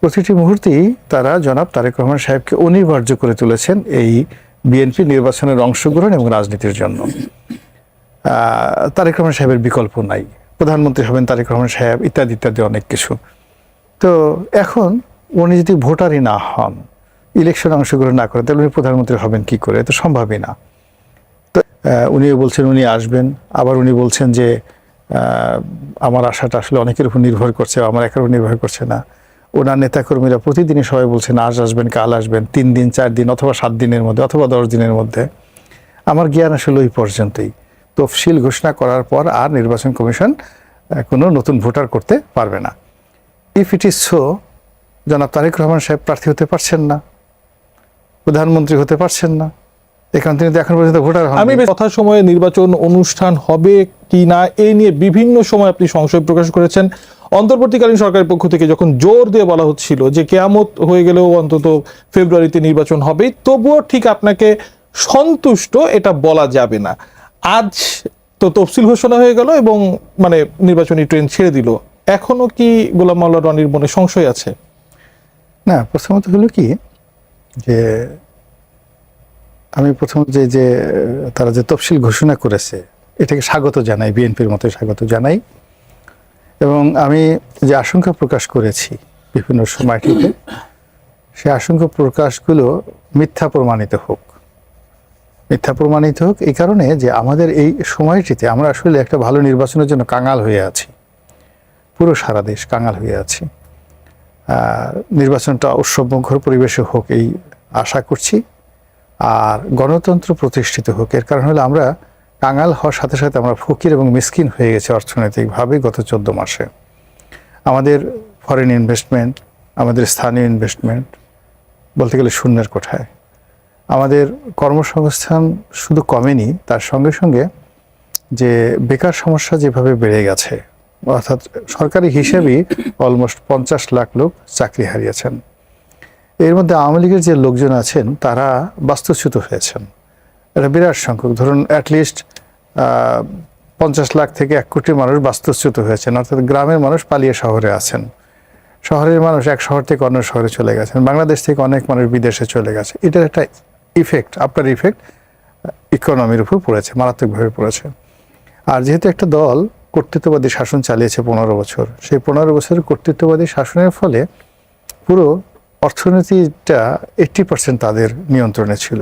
প্রতিটি মুহূর্তেই তারা জনাব তারেক রহমান সাহেবকে অনিবার্য করে তুলেছেন এই বিএনপি নির্বাচনের অংশগ্রহণ এবং রাজনীতির জন্য। তারেক রহমান সাহেবের বিকল্প নাই। প্রধানমন্ত্রী হবেন তারেক রহমান সাহেব, ইত্যাদি ইত্যাদি অনেক কিছু। তো এখন উনি যদি ভোটারই না হন, ইলেকশনে অংশগ্রহণ না করেন, তাহলে উনি প্রধানমন্ত্রী হবেন কি করে? তো সম্ভবই না। তো উনিও বলছেন উনি আসবেন। আবার উনি বলছেন যে আমার আশাটা আসলে অনেকের উপর নির্ভর করছে, আমার একার উপর নির্ভর করছে না। ওনার নেতাকর্মীরা প্রতিদিনই সবাই বলছেন, আজ আসবেন, কাল আসবেন, তিন দিন, চার দিন অথবা সাত দিনের মধ্যে অথবা দশ দিনের মধ্যে। আমার জ্ঞান আসলে ওই পর্যন্তই। তফসিল ঘোষণা করার পর আর নির্বাচন কমিশন কোনো নতুন ভোটার করতে পারবে না। ইফ ইট ইজ সো জনাব তারেক রহমান সাহেব প্রার্থী হতে পারছেন না। প্রধানমন্ত্রী হতে পারছেন না। এখান তো এখন পর্যন্ত ভোটার আমি কথা সময়ে নির্বাচন অনুষ্ঠান হবে কি না এই নিয়ে বিভিন্ন সময় আপনি সংশয় প্রকাশ করেছেন। অন্তর্বর্তীকালীন সরকারের পক্ষ থেকে যখন জোর দিয়ে বলা হচ্ছিল যে কেয়ামত হয়ে গেলেও অন্তত ফেব্রুয়ারিতে নির্বাচন হবে তবুও ঠিক আপনাকে সন্তুষ্ট এটা বলা যাবে না। আজ তো তফসিল ঘোষণা হয়ে গেল এবং মানে নির্বাচনী ট্রেন ছেড়ে দিল। এখনও কি গোলাম মাল্লা রনির মনে সংশয় আছে? না প্রথমত হলো কি যে আমি প্রথম যে যে, তারা যে তফসিল ঘোষণা করেছে, এটাকে স্বাগত জানাই, বিএনপির মতো স্বাগত জানাই। এবং আমি যে আশঙ্কা প্রকাশ করেছি বিভিন্ন সময়টিতে, সে আশঙ্কা প্রকাশগুলো মিথ্যা প্রমাণিত হোক। মিথ্যা প্রমাণিত হোক এই কারণে যে আমাদের এই সময়টিতে আমরা আসলে একটা ভালো নির্বাচনের জন্য কাঙাল হয়ে আছি। পুরো সারা দেশ কাঙাল হয়ে আছি। নির্বাচনটা উৎসবমুখর পরিবেশে হোক এই আশা করছি। আর গণতন্ত্র প্রতিষ্ঠিত হোক। এর কারণ হলো আমরা কাঙাল হওয়ার সাথে সাথে আমরা ফকির এবং মিসকিন হয়ে গেছে অর্থনৈতিকভাবে গত চোদ্দ মাসে। আমাদের ফরেন ইনভেস্টমেন্ট আমাদের স্থানীয় ইনভেস্টমেন্ট বলতে গেলে শূন্যের কোঠায়। আমাদের কর্মসংস্থান শুধু কমেনি, তার সঙ্গে সঙ্গে যে বেকার সমস্যা যেভাবে বেড়ে গেছে, অর্থাৎ সরকারি হিসেবেই অলমোস্ট পঞ্চাশ লাখ লোক চাকরি হারিয়েছেন। এর মধ্যে আওয়ামী লীগের যে লোকজন আছেন, তারা বাস্তুচ্যুত হয়েছেন। এটা বিরাট সংখ্যক। ধরুন অ্যাটলিস্ট পঞ্চাশ লাখ থেকে এক কোটি মানুষ বাস্তুচ্যুত হয়েছেন। অর্থাৎ গ্রামের মানুষ পালিয়ে শহরে আছেন। শহরের মানুষ এক শহর থেকে অন্য শহরে চলে গেছেন। বাংলাদেশ থেকে অনেক মানুষ বিদেশে চলে গেছে। এটার একটা ইফেক্ট আপনার ইফেক্ট ইকোনমির উপর পড়েছে, মারাত্মকভাবে পড়েছে। আর যেহেতু একটা দল কর্তৃত্ববাদী শাসন চালিয়েছে পনেরো বছর, সেই পনেরো বছরের কর্তৃত্ববাদী শাসনের ফলে পুরো অর্থনীতিটা এইট্টি পার্সেন্ট তাদের নিয়ন্ত্রণে ছিল।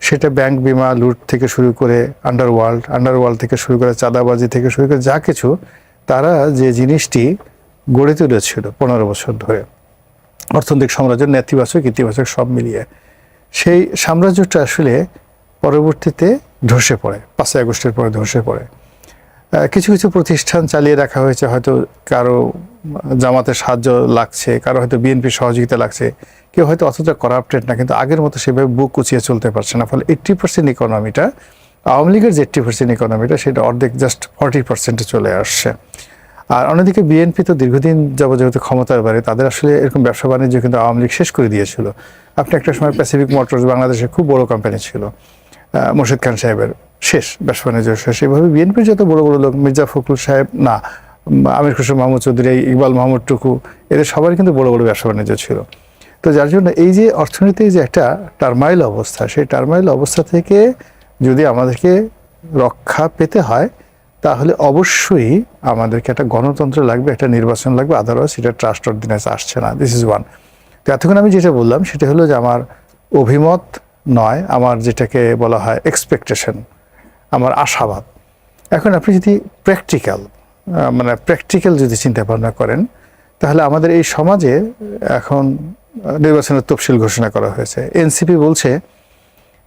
সেটা ব্যাংক বিমা, লুট থেকে শুরু করে আন্ডারওয়ার্ল্ড আন্ডারওয়ার্ল্ড থেকে শুরু করে চাঁদাবাজি থেকে শুরু করে যা কিছু, তারা যে জিনিসটি গড়ে তুলেছিল পনেরো বছর ধরে, অর্থনৈতিক সাম্রাজ্য, নেতিবাচক, ইতিবাচক সব মিলিয়ে। সেই সাম্রাজ্যটা আসলে পরবর্তীতে ধসে পড়ে, পাঁচই আগস্টের পরে ধসে পড়ে। কিছু কিছু প্রতিষ্ঠান চালিয়ে রাখা হয়েছে, হয়তো কারও জামাতের সাহায্য লাগছে, কারও হয়তো বিএনপির সহযোগিতা লাগছে, কেউ হয়তো অতটা করাপ্টেড না, কিন্তু আগের মতো সেভাবে বুক কুচিয়ে চলতে পারছে না, ফলে এইট্টি পার্সেন্ট ইকোনমিটা আওয়ামী লীগের যে এইট্টি পার্সেন্ট ইকোনমিটা সেটা অর্ধেক জাস্ট ফর্টি পার্সেন্টে চলে আসছে। আর অন্যদিকে বিএনপি তো দীর্ঘদিন যাবত যেহেতু ক্ষমতার বাড়ি তাদের আসলে এরকম ব্যবসা বাণিজ্য কিন্তু আওয়ামী লীগ শেষ করে দিয়েছিল। আপনি একটা সময় প্যাসিফিক মোটরস বাংলাদেশে খুব বড় কোম্পানি ছিল মোর্শেদ খান সাহেবের। শেষ ব্যবসা বাণিজ্য শেষ। এইভাবে বিএনপির যত বড় বড় লোক, মির্জা ফখরুল সাহেব, না আমির খুশর মাহমুদ চৌধুরী, ইকবাল মাহমুদ টুকু, এদের সবার কিন্তু বড় বড় ব্যবসা বাণিজ্য ছিল। তো যার জন্য এই যে অর্থনীতির যে একটা টার্মাইল অবস্থা, সেই টার্মাইল অবস্থা থেকে যদি আমাদেরকে রক্ষা পেতে হয়, তাহলে অবশ্যই আমাদেরকে একটা গণতন্ত্র লাগবে, একটা নির্বাচন লাগবে আদারওয়াইজ সেটা ট্রাস্ট অর্ডিনেন্স আসছে না। দিস ইজ ওয়ান তো এতক্ষণ আমি যেটা বললাম, সেটা হলো যে আমার অভিমত নয়, আমার যেটাকে বলা হয় এক্সপেকটেশন আমার আশাবাদ। এখন আপনি যদি প্র্যাকটিক্যাল মানে প্র্যাকটিক্যাল যদি চিন্তা ভাবনা করেন, তাহলে আমাদের এই সমাজে এখন নির্বাচনের তফসিল ঘোষণা করা হয়েছে। এনসিপি বলছে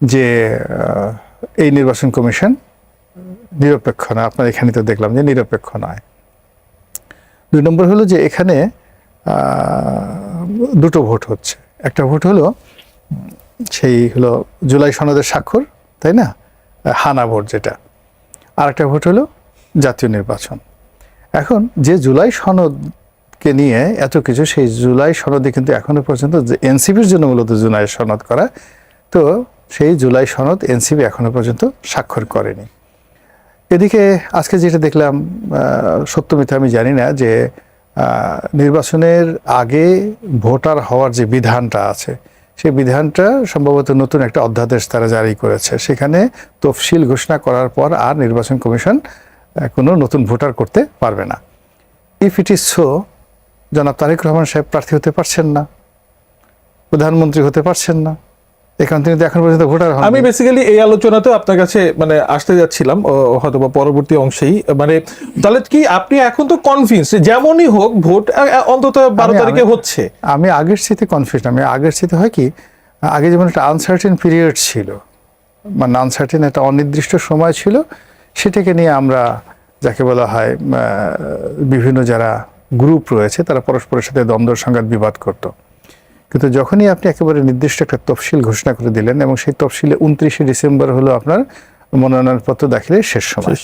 যে এই নির্বাচন কমিশন নিরপেক্ষ না। আপনার এখানে তো দেখলাম যে নিরপেক্ষ নয়। দুই নম্বর হলো যে এখানে দুটো ভোট হচ্ছে। একটা ভোট হলো, সেই হলো জুলাই সনদের স্বাক্ষর, তাই না? হানা ভোট যেটা। আর একটা ভোট হলো জাতীয় নির্বাচন। এখন যে জুলাই সনদকে নিয়ে এত কিছু সেই জুলাই সনদে কিন্তু এখনও পর্যন্ত যে এনসিপির জন্য মূলত জুলাই সনদ করা তো সেই জুলাই সনদ এনসিপি এখনও পর্যন্ত স্বাক্ষর করেনি। এদিকে আজকে যেটা দেখলাম আহ, সত্য মিথ্যা আমি জানি না যে নির্বাচনের আগে ভোটার হওয়ার যে বিধানটা আছে সেই বিধানটা সম্ভবত নতুন একটা অধ্যাদেশ তারা জারি করেছে। সেখানে তফসিল ঘোষণা করার পর আর নির্বাচন কমিশন কোনো নতুন ভোটার করতে পারবে না। ইফ ইট ইজ সো জনাব তারেক রহমান সাহেব প্রার্থী হতে পারছেন না। প্রধানমন্ত্রী হতে পারছেন না। এখান তো এখন পর্যন্ত ভোটার আমি বেসিক্যালি এই আলোচনাতে আপনার কাছে মানে আসতে যাচ্ছিলাম হয়তো বা পরবর্তী অংশেই। মানে তাহলে কি আপনি এখন তো কনফিউজ যেমনই হোক ভোট অন্তত বারো তারিখে হচ্ছে। আমি আগের স্মৃতি কনফিউজ আমি আগের স্মৃতি হয় কি আগে যেমন একটা আনসার্টেন পিরিয়ড ছিল মানে আনসার্টেন একটা অনির্দিষ্ট সময় ছিল সেটাকে নিয়ে আমরা যাকে বলা হয় বিভিন্ন যারা গ্রুপ রয়েছে তারা পরস্পরের সাথে দ্বন্দ্ব সংঘাত বিবাদ করত। কিন্তু যখনই আপনি একেবারে নির্দিষ্ট একটা তফসিল ঘোষণা করে দিলেন এবং সেই তফসিলে উনত্রিশে ডিসেম্বর হলো আপনার মনোনয়নপত্র দাখিলের শেষ সময়।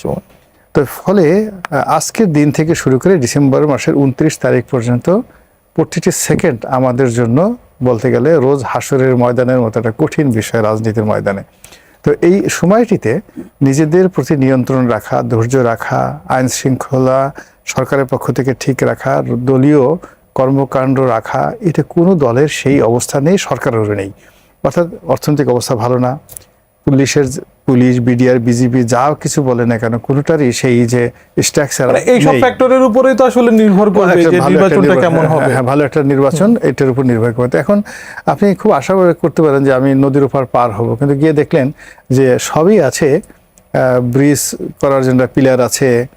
তো ফলে আজকের দিন থেকে শুরু করে ডিসেম্বর মাসের উনত্রিশ তারিখ পর্যন্ত প্রতিটি সেকেন্ড আমাদের জন্য বলতে গেলে রোজ হাসরের ময়দানের মতো একটা কঠিন বিষয় রাজনীতির ময়দানে। তো এই সময়টিতে নিজেদের প্রতি নিয়ন্ত্রণ রাখা ধৈর্য রাখা আইন শৃঙ্খলা সরকারের পক্ষ থেকে ঠিক রাখা দলীয় কর্মকাণ্ড রাখা এটা কোনো দলের সেই অবস্থা নেই সরকারেরও নেই। অর্থাৎ অর্থনৈতিক অবস্থা ভালো না। পুলিশের পুলিশ বিডিআর বিজিবি যা কিছু বলে না কেন কোনোটারই সেই যে স্ট্রাকচার মানে এইসব ফ্যাক্টরের উপরেই তো আসলে নির্ভর করবে একটা যে নির্বাচনটা কেমন হ্যাঁ, হবে। হ্যাঁ, ভালো একটা নির্বাচন এটার উপর নির্ভর করে এখন আপনি খুব আশা করতে পারেন যে আমি নদীর উপর পার হব। কিন্তু গিয়ে দেখলেন যে সবই আছে ব্রিজ করার জন্য পিলার আছে আহ,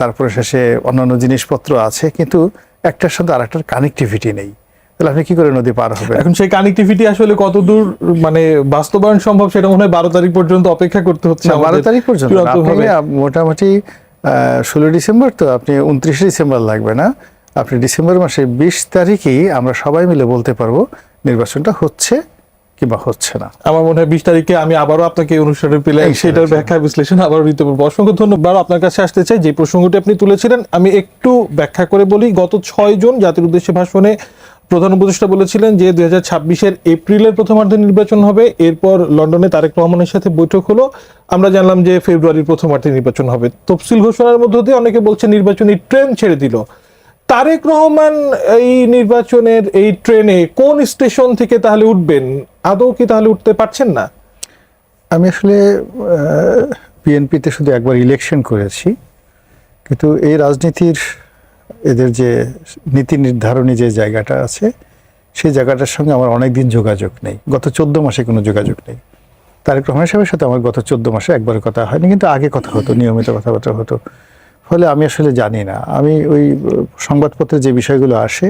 তারপরে শেষে অন্যান্য জিনিসপত্র আছে। কিন্তু একটার সাথে আরেকটার কানেক্টিভিটি নেই। তাহলে আপনি কি করে নদী পার হবে এখন সেই কানেক্টিভিটি আসলে কতদূর মানে বাস্তবায়ন সম্ভব সেটা মনে হয় বারো তারিখ পর্যন্ত অপেক্ষা করতে হচ্ছে বারো তারিখ পর্যন্ত মোটামুটি ষোলো ডিসেম্বর তো আপনি উনত্রিশে ডিসেম্বর লাগবে না। আপনি ডিসেম্বর মাসে বিশ তারিখেই আমরা সবাই মিলে বলতে পারব নির্বাচনটা হচ্ছে কিংবা হচ্ছে না। আমার মনে হয় বিশ তারিখে আমি আবারও আপনাকে অনুষ্ঠানে পেলে সেটার ব্যাখ্যা বিশ্লেষণ আবার দিতে পারব। অসংখ্য ধন্যবাদ আপনার কাছে আসতে চাই। যে প্রসঙ্গটি আপনি তুলেছিলেন আমি একটু ব্যাখ্যা করে বলি। গত ছয় জন জাতির উদ্দেশ্যে ভাষণে প্রধান উপদেষ্টা বলেছিলেন যে দুই হাজার ছাব্বিশের এপ্রিলের প্রথমার্ধে নির্বাচন হবে। এরপর লন্ডনে তারেক রহমানের সাথে বৈঠক হলো। আমরা জানলাম যে ফেব্রুয়ারির প্রথমার্ধে নির্বাচন হবে। তফসিল ঘোষণার মধ্য দিয়ে অনেকে বলছে নির্বাচনী ট্রেন ছেড়ে দিল। তারেক রহমান এই নির্বাচনের এই ট্রেনে কোন স্টেশন থেকে তাহলে উঠবেন? আদৌ কি তাহলে উঠতে পারছেন না? আমি আসলে বিএনপিতে শুধু একবার ইলেকশন করেছি, কিন্তু এই রাজনীতির এদের যে নীতি নির্ধারণী যে জায়গাটা আছে, সেই জায়গাটার সঙ্গে আমার অনেক দিন যোগাযোগ নেই। গত চোদ্দ মাসে কোনো যোগাযোগ নেই। তারেক রহমান সাহেবের সাথে আমার গত চোদ্দ মাসে একবার কথা হয়নি, কিন্তু আগে কথা হতো, নিয়মিত কথাবার্তা হতো। ফলে আমি আসলে জানি না। আমি ওই সংবাদপত্রে যে বিষয়গুলো আসে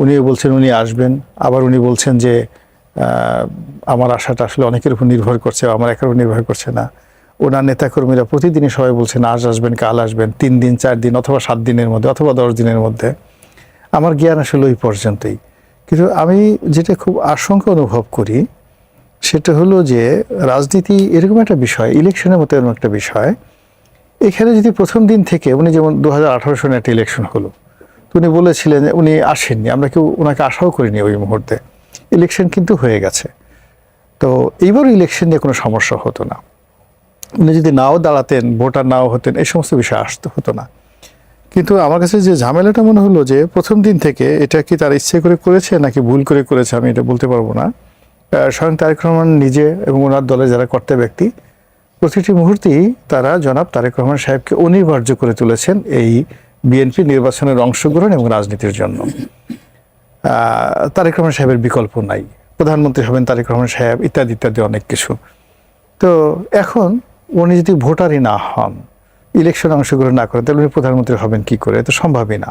উনিও বলছেন উনি আসবেন, আবার উনি বলছেন যে আমার আশাটা আসলে অনেকের উপর নির্ভর করছে, আমার একের উপর নির্ভর করছে না। ওনার নেতাকর্মীরা প্রতিদিনই সবাই বলছেন, আজ আসবেন, কাল আসবেন, তিন দিন, চার দিন অথবা সাত দিনের মধ্যে অথবা দশ দিনের মধ্যে। আমার জ্ঞান আসলে ওই পর্যন্তই। কিন্তু আমি যেটা খুব আশঙ্কা অনুভব করি, সেটা হলো যে রাজনীতি এরকম একটা বিষয়, ইলেকশনের মতো এরকম একটা বিষয়, এখানে যদি প্রথম দিন থেকে উনি যেমন দু হাজার সনে একটা ইলেকশন হলো, তো উনি বলেছিলেন উনি আসেননি, আমরা কেউ ওনাকে আশাও করিনি ওই মুহূর্তে। ইলেকশন কিন্তু হয়ে গেছে। তো এইবার ইলেকশন নিয়ে কোনো সমস্যা হতো না। উনি যদি নাও দাঁড়াতেন, ভোটার নাও হতেন, এই সমস্ত বিষয় আসতে হতো না। কিন্তু আমার কাছে যে ঝামেলাটা মনে হলো যে, প্রথম দিন থেকে এটা কি তার ইচ্ছে করে করেছে নাকি ভুল করে করেছে আমি এটা বলতে পারব না। স্বয়ং তারেক রহমান নিজে এবং ওনার দলে যারা কর্তা ব্যক্তি, প্রতিটি মুহূর্তেই তারা জনাব তারেক রহমান সাহেবকে অনিবার্য করে তুলেছেন এই বিএনপি নির্বাচনের অংশগ্রহণ এবং রাজনীতির জন্য। তারেক রহমান সাহেবের বিকল্প নাই। প্রধানমন্ত্রী হবেন তারেক রহমান সাহেব, ইত্যাদি ইত্যাদি অনেক কিছু। তো এখন উনি যদি ভোটারই না হন, ইলেকশনে অংশগ্রহণ না করেন, তাহলে উনি প্রধানমন্ত্রী হবেন কি করে? তো সম্ভবই না।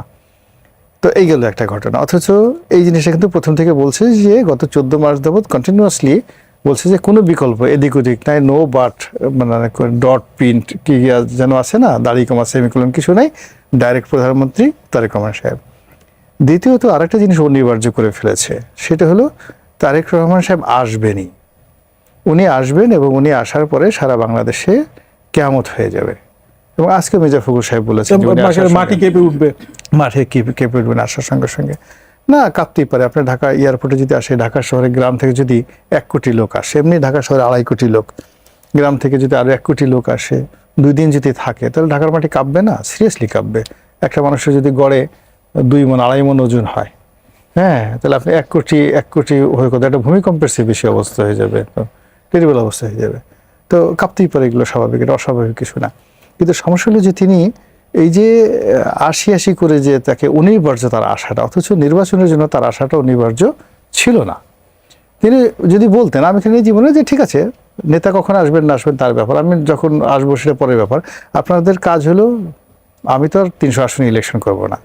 তো এই গেল একটা ঘটনা। অথচ এই জিনিসটা কিন্তু প্রথম থেকে বলছে যে গত চোদ্দ মাস যাবৎ কন্টিনিউয়াসলি বলছে যে কোনো বিকল্প এদিক ওদিক নাই নো বাট মানে ডট প্রিন্ট কি যেন আছে না, দাড়ি কমা সেমিকোলন কিছু নাই ডাইরেক্ট প্রধানমন্ত্রী তারেক রহমান সাহেব। দ্বিতীয়ত আরেকটা জিনিস অনিবার্য করে ফেলেছে সেটা হলো তারেক রহমান সাহেব আসবেনই। উনি আসবেন এবং উনি আসার পরে সারা বাংলাদেশে কেয়ামত হয়ে যাবে। এবং আজকে মির্জা ফখরুল সাহেব বলেছেন মাটি কেঁপে উঠবে। মাঠে কেঁপে উঠবেন আসার সঙ্গে সঙ্গে। না কাঁপতেই পারে। আপনার ঢাকা এয়ারপোর্টে যদি আসে ঢাকা শহরে গ্রাম থেকে যদি এক কোটি লোক আসে এমনি ঢাকা শহরে আড়াই কোটি লোক গ্রাম থেকে যদি আরও এক কোটি লোক আসে দুই দিন যদি থাকে তাহলে ঢাকার মাটি কাঁপবে না? সিরিয়াসলি কাঁপবে। একটা মানুষের যদি গড়ে দুই মন আড়াই মন ওজন হয়। হ্যাঁ তাহলে আপনি এক কোটি এক কোটি হয়ে কথা একটা ভূমিকম্পের চেয়ে বেশি অবস্থা হয়ে যাবে টেরিবল অবস্থা হয়ে যাবে। তো কাঁপতেই পারে এগুলো স্বাভাবিক, এটা অস্বাভাবিক কিছু না। কিন্তু সমস্যা হলো যে তিনি এই যে আশি আশি করে যে তাকে অনিবার্য তার আশাটা, অথচ নির্বাচনের জন্য তার আশাটা অনিবার্য ছিল না। তিনি যদি বলতেন, আমি এখানে জীবনে যে ঠিক আছে, নেতা কখন আসবেন না আসবেন তার ব্যাপার, আমি যখন আসব সেটা পরের ব্যাপার। আপনাদের কাজ হলো, আমি তো আর তিনশো আসনে ইলেকশন করব না।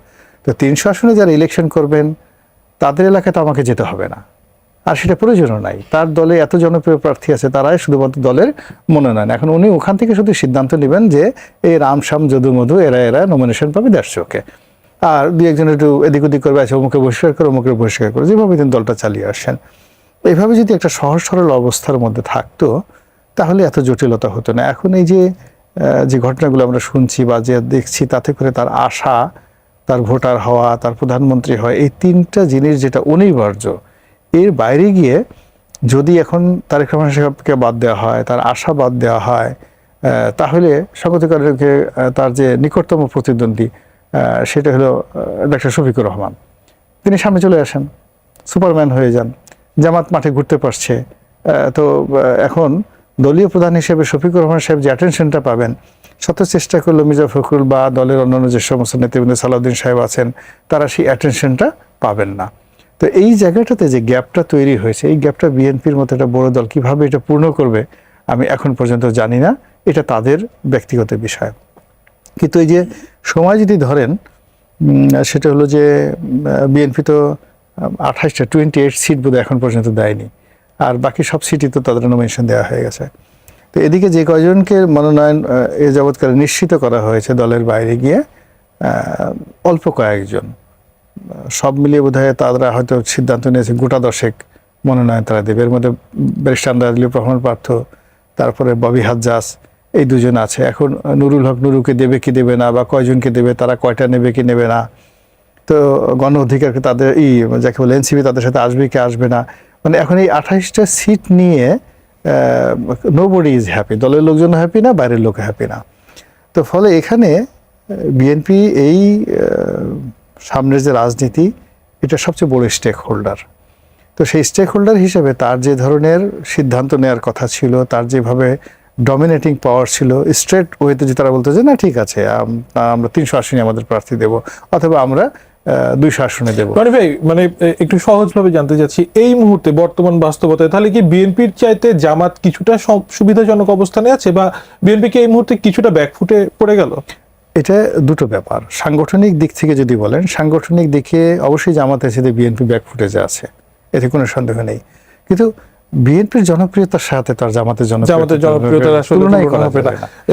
তো তিনশো আসনে যারা ইলেকশন করবেন, তাদের এলাকায় তো আমাকে যেতে হবে না। আর সেটা প্রয়োজনও নাই। তার দলে এত জনপ্রিয় প্রার্থী আছে, তারাই শুধুমাত্র দলের মনোনয়ন এখন উনি ওখান থেকে শুধু সিদ্ধান্ত নেবেন যে এই রামশ্যাম যদু, মধু, এরা এরা নমিনেশন পাবে দেড়শো ওকে আর দু একজন একটু এদিক ওদিক করবে আছে অমুকে বহিষ্কার করে, অমুকে বহিষ্কার করে, যেভাবে তিনি দলটা চালিয়ে আসছেন। এইভাবে যদি একটা সহজ, সরল অবস্থার মধ্যে থাকতো, তাহলে এত জটিলতা হতো না। এখন এই যে যে ঘটনাগুলো আমরা শুনছি বা যে দেখছি, তাতে করে তার আশা তার ভোটার হওয়া, তার প্রধানমন্ত্রী হয় এই তিনটা জিনিস যেটা অনিবার্য, এর বাইরে গিয়ে যদি এখন তারেক রহমান সাহেবকে বাদ দেওয়া হয়, তার আশা বাদ দেওয়া হয় তাহলে স্বাগতিকারকে তার যে নিকটতম প্রতিদ্বন্দ্বী সেটা হলো ডাক্তার শফিকুর রহমান। তিনি সামনে চলে আসেন, সুপারম্যান হয়ে যান, জামাত মাঠে ঘুরতে পারছে তো এখন দলীয় প্রধান হিসেবে শফিকুর রহমান সাহেব যে অ্যাটেনশনটা পাবেন শত চেষ্টা করল মির্জা ফখরুল বা দলের অন্যান্য যে সমস্ত নেতৃবৃন্দ সালাউদ্দিন সাহেব আছেন, তারা সেই অ্যাটেনশনটা পাবেন না। তো এই জায়গাটাতে যে গ্যাপটা তৈরি হয়েছে, এই গ্যাপটা বিএনপির মতো একটা বড় দল কীভাবে এটা পূর্ণ করবে, আমি এখন পর্যন্ত জানি না। এটা তাদের ব্যক্তিগত বিষয়। কিন্তু এই যে সময় যদি ধরেন সেটা হলো যে বিএনপি তো আঠাশটা টোয়েন্টি এইট সিট বোধহয় এখন পর্যন্ত দেয়নি। আর বাকি সব সিটই তো তাদের নমিনেশন দেওয়া হয়ে গেছে। তো এদিকে যে কয়জনকে মনোনয়ন এ যাবৎকালে নিশ্চিত করা হয়েছে দলের বাইরে গিয়ে অল্প কয়েকজন। সব মিলিয়ে বোধহয় তারা হয়তো সিদ্ধান্ত নিয়েছে গোটা দশেক মনোনয়ন তারা দেবে। এর মধ্যে ব্যারিস্টার আন্দাজলি প্রহমান পার্থ, তারপরে ববি হাজ্জাস এই দুজন আছে। এখন নুরুল হক নুরুকে দেবে কি দেবে না বা কয়জনকে দেবে, তারা কয়টা নেবে কি নেবে না। তো গণ অধিকারকে তাদের, ই, যাকে বলে এনসিপি, তাদের সাথে আসবে কি আসবে না। মানে এখন এই আঠাইশটা সিট নিয়ে নো বডি ইজ হ্যাপি দলের লোকজন হ্যাপি না, বাইরের লোক হ্যাপি না। তো ফলে এখানে বিএনপি এই সামনের যে রাজনীতি, এটা সবচেয়ে বড় স্টেক হোল্ডার তো সেই স্টেক হোল্ডার হিসেবে তার যে ধরনের সিদ্ধান্ত নেওয়ার কথা ছিল, তার যেভাবে ডমিনেটিং পাওয়ার ছিল স্ট্রেট ওয়েতে যে তারা বলতো যে, না, ঠিক আছে আমরা তিনশো আসনে আমাদের প্রার্থী দেব, অথবা আমরা দুইশো আসনে দেব। মানে ভাই মানে একটু সহজভাবে জানতে চাচ্ছি এই মুহূর্তে বর্তমান বাস্তবতায় তাহলে কি বিএনপির চাইতে জামাত কিছুটা সুবিধাজনক অবস্থানে আছে বা বিএনপি কি এই মুহূর্তে কিছুটা ব্যাকফুটে পড়ে গেল? এটা দুটো ব্যাপার। সাংগঠনিক দিক থেকে যদি বলেন সাংগঠনিক দিকে অবশ্যই জামাতের সাথে বিএনপি ব্যাক ফুটেজে আছে এতে কোনো সন্দেহ নেই। কিন্তু বিএনপির জনপ্রিয়তার সাথে তার জামাতের জনপ্রিয়তা জনপ্রিয়তার তুলনাই করা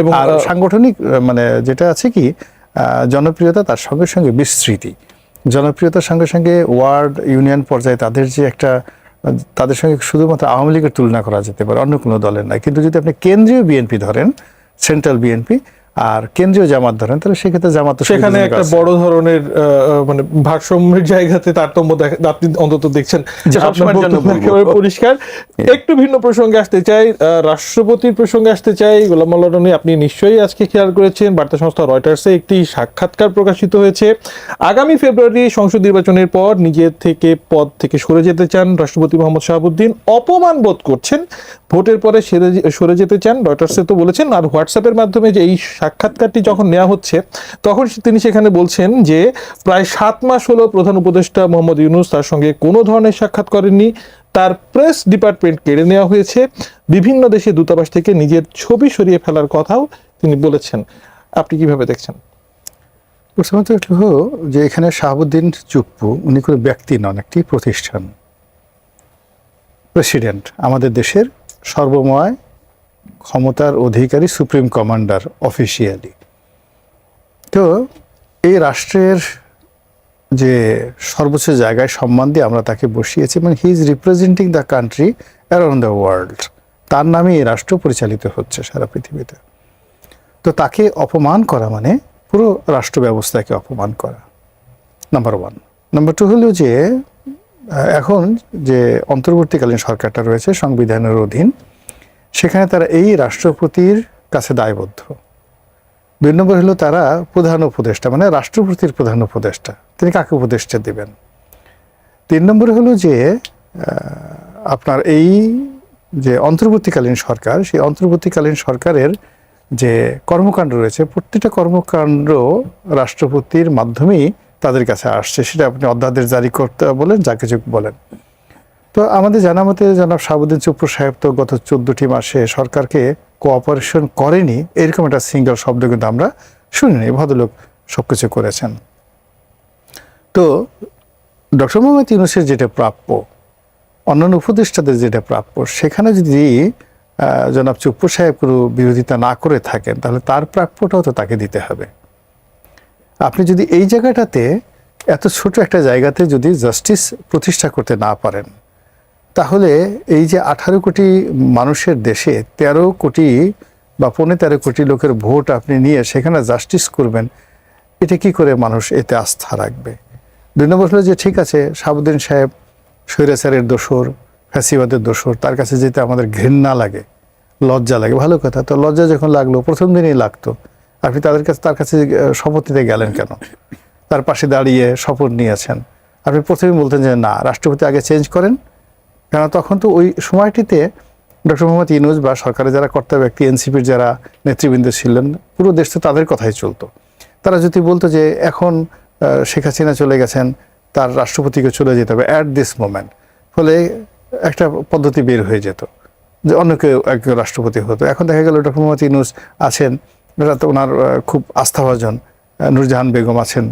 এবং, সাংগঠনিক মানে যেটা আছে কি আহ, জনপ্রিয়তা তার সঙ্গে সঙ্গে বিস্তৃতি। জনপ্রিয়তার সঙ্গে সঙ্গে ওয়ার্ড ইউনিয়ন পর্যায়ে তাদের যে একটা, তাদের সঙ্গে শুধুমাত্র আওয়ামী লীগের তুলনা করা যেতে পারে, অন্য কোনো দলের নাই কিন্তু যদি আপনি কেন্দ্রীয় বিএনপি ধরেন, সেন্ট্রাল বিএনপি আর কেন্দ্রীয় জামাত ধরেন তাহলে সেক্ষেত্রে জামাত সেখানে একটা বড় ধরনের মানে ভারসাম্যের জায়গাতে তারতম্য আপনি অন্তত দেখছেন। পরিষ্কার। একটু ভিন্ন প্রসঙ্গে আসতে চাই রাষ্ট্রপতির প্রসঙ্গে আসতে চাই। গোলাম মোল্লা আপনি নিশ্চয়ই আজকে খেয়াল করেছেন বার্তা সংস্থা রয়টার্সে একটি সাক্ষাৎকার প্রকাশিত হয়েছে। আগামী ফেব্রুয়ারি সংসদ নির্বাচনের পর নিজের থেকে পদ থেকে সরে যেতে চান রাষ্ট্রপতি মোহাম্মদ শাহাবুদ্দিন। অপমান বোধ করছেন। ভোটের পরে সেরে- সরে যেতে চান রয়টার্সে তো বলেছেন আর হোয়াটসঅ্যাপের মাধ্যমে যে এই সাক্ষাৎকারটি যখন নেওয়া হচ্ছে, তখন তিনি সেখানে বলছেন যে, প্রায় সাত মাস হলো প্রধান উপদেষ্টা মোহাম্মদ ইউনুস তার সঙ্গে কোনো ধরনের সাক্ষাৎ করেননি। তার প্রেস ডিপার্টমেন্ট কেড়ে নেওয়া হয়েছে। বিভিন্ন দেশে দূতাবাস থেকে নিজের ছবি সরিয়ে ফেলার কথাও তিনি বলেছেন। আপনি কীভাবে দেখছেন? হলো যে, এখানে শাহাবুদ্দিন চুপ্পু, উনি কোনো ব্যক্তি নন, একটি প্রতিষ্ঠান। প্রেসিডেন্ট আমাদের দেশের সর্বময় ক্ষমতার অধিকারী, সুপ্রিম কমান্ডার, অফিসিয়ালি। তো এই রাষ্ট্রের যে সর্বোচ্চ জায়গায় সম্মান দিয়ে আমরা তাকে বসিয়েছি মানে he is representing the country around the world তার নামে এই রাষ্ট্র পরিচালিত হচ্ছে সারা পৃথিবীতে। তো তাকে অপমান করা মানে পুরো রাষ্ট্র ব্যবস্থাকে অপমান করা। নাম্বার ওয়ান নাম্বার টু হলো যে এখন যে অন্তর্বর্তীকালীন সরকারটা রয়েছে, সংবিধানের অধীন সেখানে তারা এই রাষ্ট্রপতির কাছে দায়বদ্ধ। দুই নম্বর হলো তারা প্রধান উপদেষ্টা মানে রাষ্ট্রপতির প্রধান উপদেষ্টা। তিনি কাকে উপদেষ্টা দিবেন? তিন নম্বর হলো যে আপনার এই যে অন্তর্বর্তীকালীন সরকার, সেই অন্তর্বর্তীকালীন সরকারের যে কর্মকাণ্ড রয়েছে, প্রত্যেকটা কর্মকাণ্ড রাষ্ট্রপতির মাধ্যমেই তাদের কাছে আসছে। সেটা আপনি অধ্যাদেশ জারি করতে বলেন, যা কিছু বলেন। তো আমাদের জানা মতে জনাব শাহাবুদ্দিন চুপ্পু সাহেব তো গত চোদ্দটি মাসে সরকারকে কোঅপারেশন করেনি। এরকম একটা সিঙ্গেল শব্দ কিন্তু আমরা শুনিনি। ভদ্রলোক সবকিছু করেছেন। তো ডক্টর মোহাম্মদ ইউনুসের যেটা প্রাপ্য, অন্যান্য উপদেষ্টাদের যেটা প্রাপ্য, সেখানে যদি জনাব চুপ্পু সাহেব কোনো বিরোধিতা না করে থাকেন, তাহলে তার প্রাপ্যটাও তো তাকে দিতে হবে। আপনি যদি এই জায়গাটাতে এত ছোট একটা জায়গাতে যদি জাস্টিস প্রতিষ্ঠা করতে না পারেন তাহলে এই যে আঠারো কোটি মানুষের দেশে তেরো কোটি বা পৌনে তেরো কোটি লোকের ভোট আপনি নিয়ে সেখানে জাস্টিস করবেন, এটা কি করে মানুষ এতে আস্থা রাখবে? দুই নম্বর হলো যে ঠিক আছে, সাবুদ্দিন সাহেব স্বৈরাচারের দোসর ফ্যাসিবাদের দোসর তার কাছে যেতে আমাদের ঘৃণা লাগে, লজ্জা লাগে। ভালো কথা, তো লজ্জা যখন লাগল, প্রথম দিনই লাগতো। আপনি তাদের কাছে, তার কাছে শপথ নিতে গেলেন কেন? তার পাশে দাঁড়িয়ে শপথ নিয়েছেন। আপনি প্রথমেই বলতেন যে না, রাষ্ট্রপতি আগে চেঞ্জ করেন কেন তখন তো ওই সময়টিতে ডক্টর মোহাম্মদ ইউনুস বা সরকারের যারা কর্তা ব্যক্তি, এনসিপির যারা নেতৃবৃন্দ ছিলেন, পুরো দেশ তো তাদের কথাই চলতো। তারা যদি বলতো যে এখন শেখ হাসিনা চলে গেছেন, তার রাষ্ট্রপতিকে চলে যেতে হবে অ্যাট দিস মোমেন্ট ফলে একটা পদ্ধতি বের হয়ে যেত যে অন্য কেউ একজন রাষ্ট্রপতি হতো। এখন দেখা গেল ডক্টর মোহাম্মদ ইউনুস আছেন তো ওনার খুব আস্থাভাজন নূরজাহান বেগম আছেন,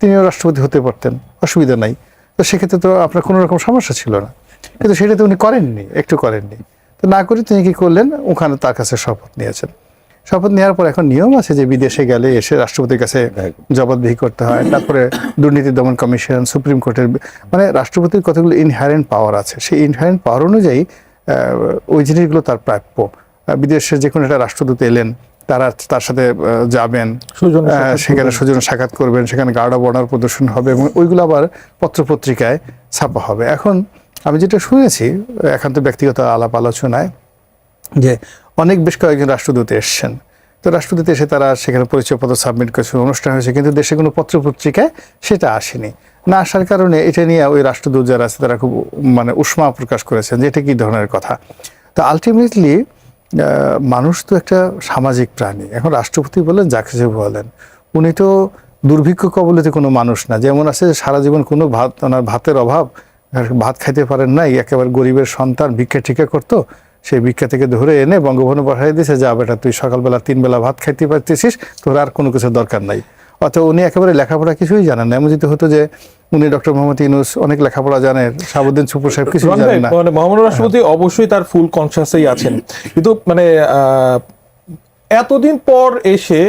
তিনিও রাষ্ট্রপতি হতে পারতেন, অসুবিধা নাই। তো সেক্ষেত্রে তো আপনার কোনো রকম সমস্যা ছিল না। কিন্তু সেটা তো উনি করেননি একটু করেননি। তো না করে তিনি কি করলেন? ওখানে তার কাছে শপথ নিয়েছেন। শপথ নেওয়ার পর এখন নিয়ম আছে যে বিদেশে গেলে এসে রাষ্ট্রপতির কাছে জবাবদিহি করতে হয়। তারপরে দুর্নীতি দমন কমিশন সুপ্রিম কোর্টের মানে রাষ্ট্রপতির কতগুলো ইনহারেন্ট পাওয়ার আছে সেই ইনহারেন্ট পাওয়ার অনুযায়ী আহ, ওই জিনিসগুলো তার প্রাপ্য। বিদেশে যে কোনো একটা রাষ্ট্রদূত এলেন তারা তার সাথে যাবেন। সেখানে। সৌজন্য সাক্ষাৎ করবেন সেখানে গার্ড অফ অনার প্রদর্শন হবে এবং ওইগুলো আবার পত্রপত্রিকায় ছাপা হবে। এখন আমি যেটা শুনেছি, একান্ত ব্যক্তিগত আলাপ আলোচনায়, যে অনেক বেশ কয়েকজন রাষ্ট্রদূত এসছেন। তো রাষ্ট্রদূত এসে তারা সেখানে পরিচয়পত্র সাবমিট করেছে, অনুষ্ঠান হয়েছে, কিন্তু দেশে কোনো পত্রপত্রিকায় সেটা আসেনি। না আসার কারণে এটা নিয়ে ওই রাষ্ট্রদূত যারা আছে, তারা খুব মানে উষ্মা প্রকাশ করেছেন যে এটা কি ধরনের কথা। তো আলটিমেটলি মানুষ তো একটা সামাজিক প্রাণী। এখন রাষ্ট্রপতি বলেন যা কিছু বলেন, উনি তো দুর্ভিক্ষ কবলিত কোনো মানুষ না। যেমন আছে সারা জীবন কোনো ভাত ওনার ভাতের অভাব ভাত খাইতে পারেন নাই একেবারে গরিবের সন্তান ভিক্ষা টিকা করতো সেই ভিক্ষা থেকে ধরে এনে বঙ্গভবনে পাঠিয়ে দিয়েছে যা বেটা তুই সকালবেলা তিন বেলা ভাত খাইতে পারতেছিস তোর আর কোনো কিছু দরকার নাই। অত উনি একেবারে লেখাপড়া কিছুই জানেন না। এমন যদি হতো যে উনি ডক্টর মোহাম্মদ ইউনুস অনেক লেখাপড়া জানেন সাবুদ্দিন সুপুর সাহেব কিছু জানেন না। মানে মহামান্য রাষ্ট্রপতি অবশ্যই তার ফুল কনসিয়াসেই আছেন। কিন্তু মানে আহ, এতদিন পর এসে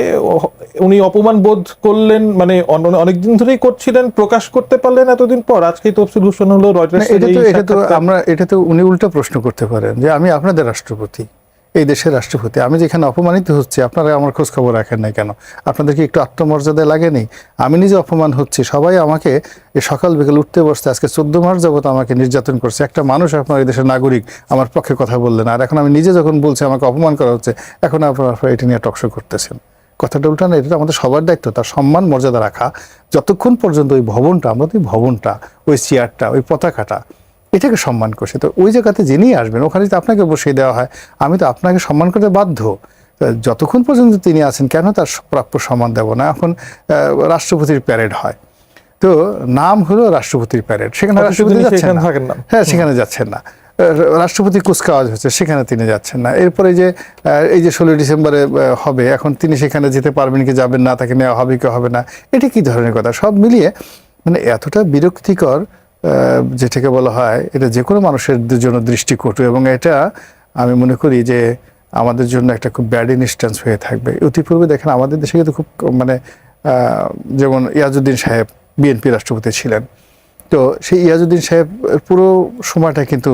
উনি অপমান বোধ করলেন মানে অনেকদিন ধরেই করছিলেন প্রকাশ করতে পারলেন এতদিন পর। আজকে তফসিল হোসেন হলো রয়টার্স এটা তো এটা তো আমরা এটা তো উনি উল্টা প্রশ্ন করতে পারেন যে আমি আপনাদের রাষ্ট্রপতি। এই দেশের রাষ্ট্রপতি। আমি যেখানে অপমানিত হচ্ছি, আপনারা আমার খোঁজ খবর রাখেন নাই কেন? আপনাদের কি একটু আত্মমর্যাদা লাগেনি? আমি নিজে অপমান হচ্ছি। সবাই আমাকে এই সকাল বিকেল উঠতে বসতে আজকে চোদ্দ মাস যাবত আমাকে নির্যাতন করছে। একটা মানুষ আপনার এই দেশের নাগরিক, আমার পক্ষে কথা বললেন আর এখন আমি নিজে যখন বলছি, আমাকে অপমান করা হচ্ছে, এখন আপনারা এটা নিয়ে টকশো করতেছেন। কথাটা উল্টা না, এটা আমাদের সবার দায়িত্ব, তার সম্মান, মর্যাদা রাখা। যতক্ষণ পর্যন্ত ওই ভবনটা আমরা ওই ভবনটা, ওই চেয়ারটা, ওই পতাকাটা এটাকে সম্মান করছে। তো ওই জায়গাতে যিনি আসবেন ওখানে যদি আপনাকে বসিয়ে দেওয়া হয় আমি তো আপনাকে সম্মান করতে বাধ্য। যতক্ষণ পর্যন্ত তিনি আছেন কেন তার প্রাপ্য সম্মান দেব না? এখন রাষ্ট্রপতির প্যারেড হয়। তো নাম হলো রাষ্ট্রপতির প্যারেড সেখানে রাষ্ট্রপতি যাচ্ছেন না। হ্যাঁ সেখানে যাচ্ছেন না। রাষ্ট্রপতি কুচকাওয়াজ হচ্ছে সেখানে তিনি যাচ্ছেন না। এরপরে যে এই যে ষোলোই ডিসেম্বরে হবে এখন তিনি সেখানে যেতে পারবেন কি যাবেন না তাকে নেওয়া হবে কি হবে না এটা কি ধরনের কথা? সব মিলিয়ে মানে এতটা বিরক্তিকর যেটাকে বলা হয়, এটা যে কোনো মানুষের জন্য দৃষ্টিকটু এবং এটা আমি মনে করি যে আমাদের জন্য একটা খুব ব্যাড ইনস্ট্যান্স হয়ে থাকবে। অতিপূর্বে দেখেন আমাদের দেশে কিন্তু খুব মানে যেমন ইয়াজউদ্দিন সাহেব বিএনপি রাষ্ট্রপতি ছিলেন। তো সেই ইয়াজউদ্দিন সাহেব পুরো সময়টা কিন্তু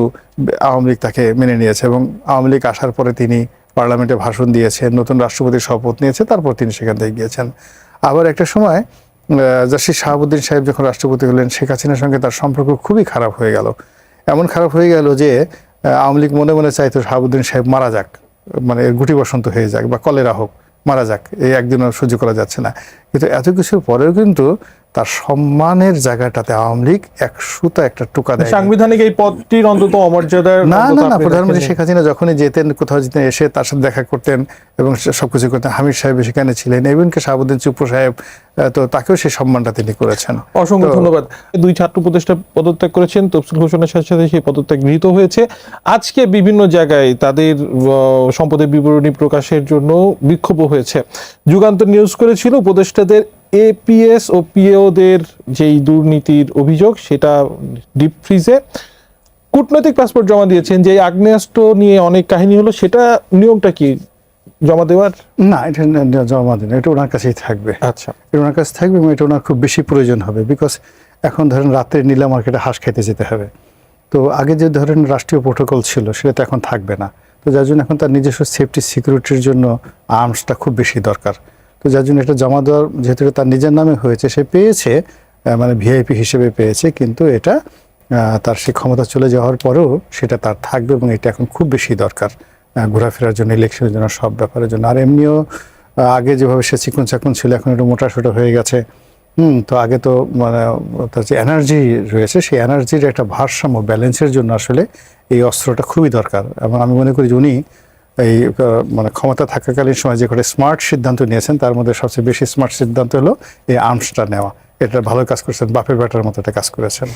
আওয়ামী লীগ তাকে মেনে নিয়েছে এবং আওয়ামী লীগ আসার পরে তিনি পার্লামেন্টে ভাষণ দিয়েছেন, নতুন রাষ্ট্রপতির শপথ নিয়েছে, তারপর তিনি সেখান থেকে গিয়েছেন। আবার একটা সময় জাস্টিস শাহাবুদ্দিন সাহেব যখন রাষ্ট্রপতি হলেন, শেখ হাসিনার সঙ্গে তার সম্পর্ক খুবই খারাপ হয়ে গেল। এমন খারাপ হয়ে গেল যে আওয়ামী লীগ মনে মনে চাইতো শাহাবুদ্দিন সাহেব মারা যাক মানে গুটি বসন্ত হয়ে যাক বা কলেরা হোক, মারা যাক, এই একদিনও সহ্য করা যাচ্ছে না। কিন্তু এত কিছুর পরেও কিন্তু তার সম্মানের জায়গাটাতে আওয়ামী লীগ এক সুতা একটা টোকা দেয় সাংবিধানিক এই পদটির অন্তত অমর্যাদার না না না প্রধানমন্ত্রী শেখ হাসিনা যখনই যেতেন কোথাও যেতেন এসে তার সাথে দেখা করতেন এবং সবকিছু করতেন। হামিদ সাহেব সেখানে ছিলেন এমনকি শাহাবুদ্দিন চুপ্পু সাহেব তো তাকেও সেই সম্মানটা তিনি করেছেন। অসংখ্য ধন্যবাদ। দুই ছাত্র উপদেষ্টা পদত্যাগ করেছেন তফসিল ঘোষণার সাথে সাথে সেই পদত্যাগ গৃহীত হয়েছে। আজকে বিভিন্ন জায়গায় তাদের সম্পদের বিবরণী প্রকাশের জন্য বিক্ষোভ হয়েছে। যুগান্তর নিউজ করেছিল উপদেষ্টাদের এপিএস ও পিএওদের যেই দুর্নীতির অভিযোগ সেটা ডিপ ফ্রিজে কূটনৈতিক পাসপোর্ট জমা দিয়েছেন যে আগ্নেয়াস্ত্র নিয়ে অনেক কাহিনী হলো সেটা নিয়মটা কি? জমা দেওয়ার? না এটা জমা দিন এটা ওনার কাছেই থাকবে। আচ্ছা। এটা ওনার কাছে থাকবে এবং এটা ওনার খুব বেশি প্রয়োজন হবে বিকজ এখন ধরেন রাত্রে নীলা মার্কেটে হাঁস খেতে যেতে হবে। তো আগে যে ধরেন রাষ্ট্রীয় প্রোটোকল ছিল সেটা তো এখন থাকবে না। তো যার জন্য এখন তার নিজস্ব সেফটি সিকিউরিটির জন্য আর্মসটা খুব বেশি দরকার। তো যার জন্য এটা জমা দেওয়ার, যেহেতু তার নিজের নামে হয়েছে, সে পেয়েছে মানে ভিআইপি হিসেবে পেয়েছে, কিন্তু এটা তার সে ক্ষমতা চলে যাওয়ার পরেও সেটা তার থাকবে এবং এটা এখন খুব বেশি দরকার ঘোরাফেরার জন্য ইলেকশনের জন্য, সব ব্যাপারের জন্য। আর এমনিও আগে যেভাবে সে চিকন চাকুন ছিল, এখন একটু মোটা সোটা হয়ে গেছে। হুম, তো আগে তো মানে তার যে এনার্জি রয়েছে, সেই এনার্জির একটা ভারসাম্য ব্যালেন্সের জন্য আসলে এই অস্ত্রটা খুবই দরকার। এবং আমি মনে করি যে উনি এই মানে ক্ষমতা থাকাকালীন সময় যে করে স্মার্ট সিদ্ধান্ত নিয়েছেন, তার মধ্যে সবচেয়ে বেশি স্মার্ট সিদ্ধান্ত হলো এই আর্মসটা নেওয়া। এটা ভালো কাজ করেছেন, বাপের বেটার মতো একটা কাজ করেছেন।